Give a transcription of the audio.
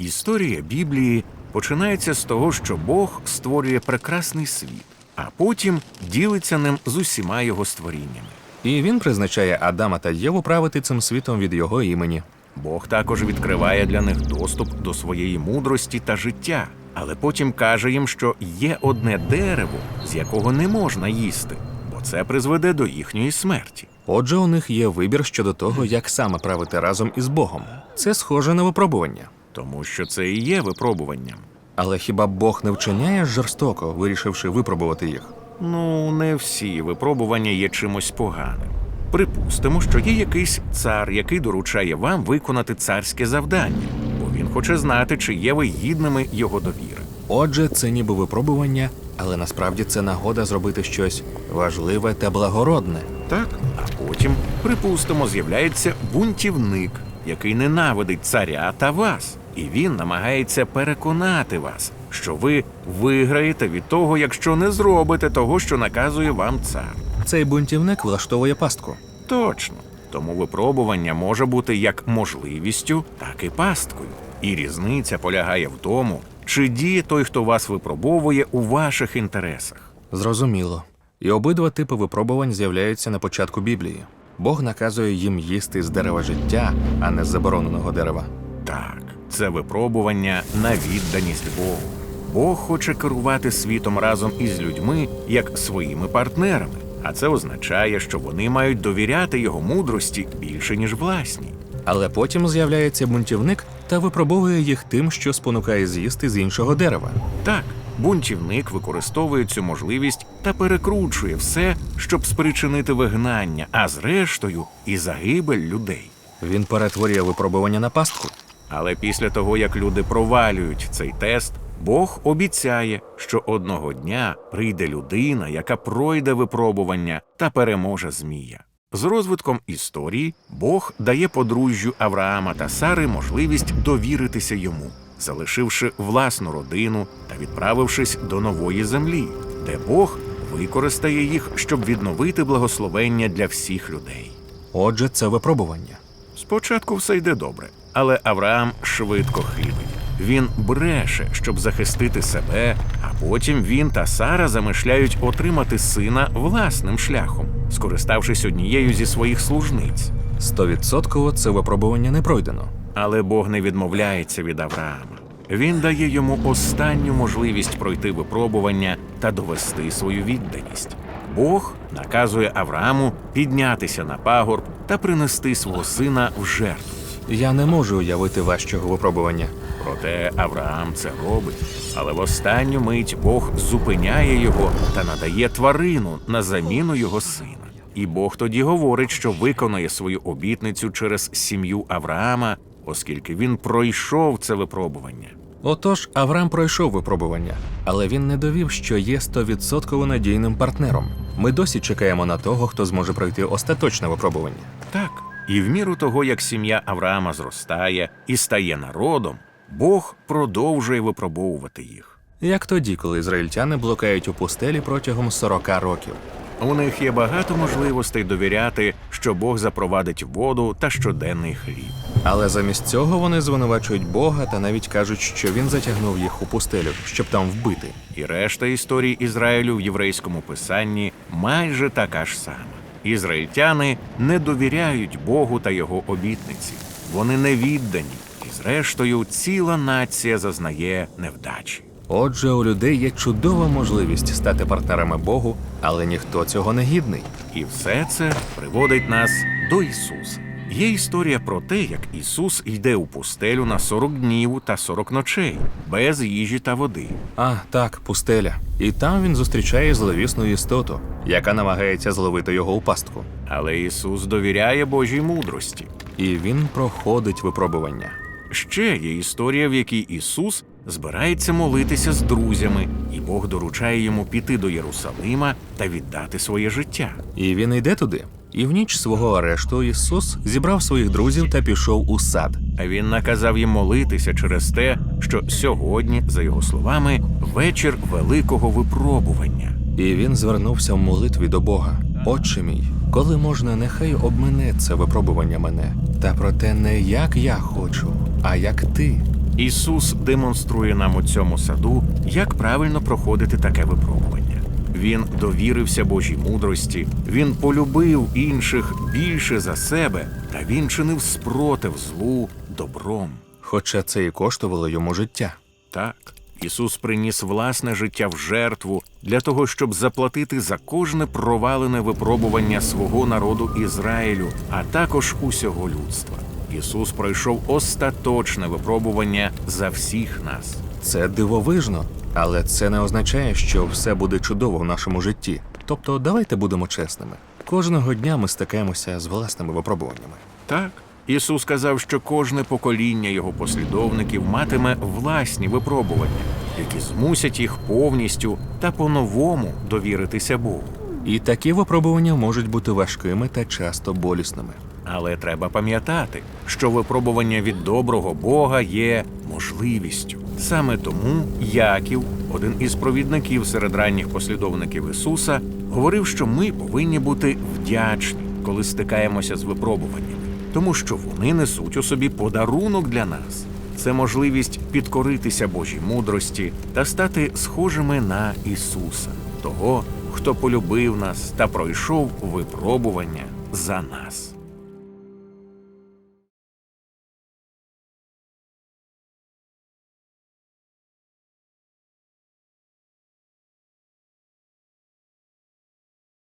Історія Біблії починається з того, що Бог створює прекрасний світ, а потім ділиться ним з усіма його створіннями. І він призначає Адама та Єву правити цим світом від його імені. Бог також відкриває для них доступ до своєї мудрості та життя, але потім каже їм, що є одне дерево, з якого не можна їсти, бо це призведе до їхньої смерті. Отже, у них є вибір щодо того, як саме правити разом із Богом. Це схоже на випробування. Тому що це і є випробуванням. Але хіба Бог не вчиняє жорстоко, вирішивши випробувати їх? Ну, не всі випробування є чимось поганим. Припустимо, що є якийсь цар, який доручає вам виконати царське завдання, бо він хоче знати, чи є ви гідними його довіри. Отже, це ніби випробування, але насправді це нагода зробити щось важливе та благородне. Так, а потім, припустимо, з'являється бунтівник, який ненавидить царя та вас, і він намагається переконати вас, що ви виграєте від того, якщо не зробите того, що наказує вам цар. Цей бунтівник влаштовує пастку. Точно. Тому випробування може бути як можливістю, так і пасткою. І різниця полягає в тому, чи діє той, хто вас випробовує у ваших інтересах. Зрозуміло. І обидва типи випробувань з'являються на початку Біблії. Бог наказує їм їсти з дерева життя, а не з забороненого дерева. Так, це випробування на відданість Богу. Бог хоче керувати світом разом із людьми як своїми партнерами, а це означає, що вони мають довіряти його мудрості більше ніж власній. Але потім з'являється бунтівник та випробовує їх тим, що спонукає з'їсти з іншого дерева. Так, бунтівник використовує цю можливість та перекручує все, щоб спричинити вигнання, а зрештою і загибель людей. Він перетворює випробування на пастку. Але після того, як люди провалюють цей тест, Бог обіцяє, що одного дня прийде людина, яка пройде випробування та переможе Змія. З розвитком історії Бог дає подружжю Авраама та Сари можливість довіритися йому, залишивши власну родину та відправившись до нової землі, де Бог використає їх, щоб відновити благословення для всіх людей. Отже, це випробування. Спочатку все йде добре, але Авраам швидко хибить. Він бреше, щоб захистити себе, а потім він та Сара замишляють отримати сина власним шляхом, скориставшись однією зі своїх служниць. Стовідсотково це випробування не пройдено. Але Бог не відмовляється від Авраама. Він дає йому останню можливість пройти випробування та довести свою відданість. Бог наказує Аврааму піднятися на пагорб та принести свого сина в жертву. Я не можу уявити важчого випробування. Проте Авраам це робить. Але в останню мить Бог зупиняє його та надає тварину на заміну його сина. І Бог тоді говорить, що виконає свою обітницю через сім'ю Авраама, оскільки він пройшов це випробування. Отож, Авраам пройшов випробування, але він не довів, що є стовідсотково надійним партнером. Ми досі чекаємо на того, хто зможе пройти остаточне випробування. Так, і в міру того, як сім'я Авраама зростає і стає народом, Бог продовжує випробовувати їх. Як тоді, коли ізраїльтяни блукають у пустелі протягом 40 років. У них є багато можливостей довіряти, що Бог запровадить воду та щоденний хліб. Але замість цього вони звинувачують Бога та навіть кажуть, що він затягнув їх у пустелю, щоб там вбити. І решта історій Ізраїлю в єврейському писанні майже така ж сама. Ізраїльтяни не довіряють Богу та його обітниці. Вони не віддані, і зрештою ціла нація зазнає невдачі. Отже, у людей є чудова можливість стати партнерами Богу, але ніхто цього не гідний. І все це приводить нас до Ісуса. Є історія про те, як Ісус йде у пустелю на 40 днів та 40 ночей, без їжі та води. А, так, пустеля. І там він зустрічає зловісну істоту, яка намагається зловити його у пастку. Але Ісус довіряє Божій мудрості. І він проходить випробування. Ще є історія, в якій Ісус збирається молитися з друзями, і Бог доручає йому піти до Єрусалима та віддати своє життя. І він йде туди. І в ніч свого арешту Ісус зібрав своїх друзів та пішов у сад. А він наказав їм молитися через те, що сьогодні, за його словами, вечір великого випробування. І він звернувся в молитві до Бога. Отче мій, коли можна, нехай обмине це випробування мене. Та проте не як я хочу, а як ти. Ісус демонструє нам у цьому саду, як правильно проходити таке випробування. Він довірився Божій мудрості, він полюбив інших більше за себе, та він чинив спротив злу добром. Хоча це і коштувало йому життя. Так, Ісус приніс власне життя в жертву для того, щоб заплатити за кожне провалене випробування свого народу Ізраїлю, а також усього людства. Ісус пройшов остаточне випробування за всіх нас. Це дивовижно, але це не означає, що все буде чудово в нашому житті. Тобто, давайте будемо чесними. Кожного дня ми стикаємося з власними випробуваннями. Так, Ісус сказав, що кожне покоління його послідовників матиме власні випробування, які змусять їх повністю та по-новому довіритися Богу. І такі випробування можуть бути важкими та часто болісними. Але треба пам'ятати, що випробування від доброго Бога є можливістю. Саме тому Яків, один із провідників серед ранніх послідовників Ісуса, говорив, що ми повинні бути вдячні, коли стикаємося з випробуваннями, тому що вони несуть у собі подарунок для нас. Це можливість підкоритися Божій мудрості та стати схожими на Ісуса, того, хто полюбив нас та пройшов випробування за нас.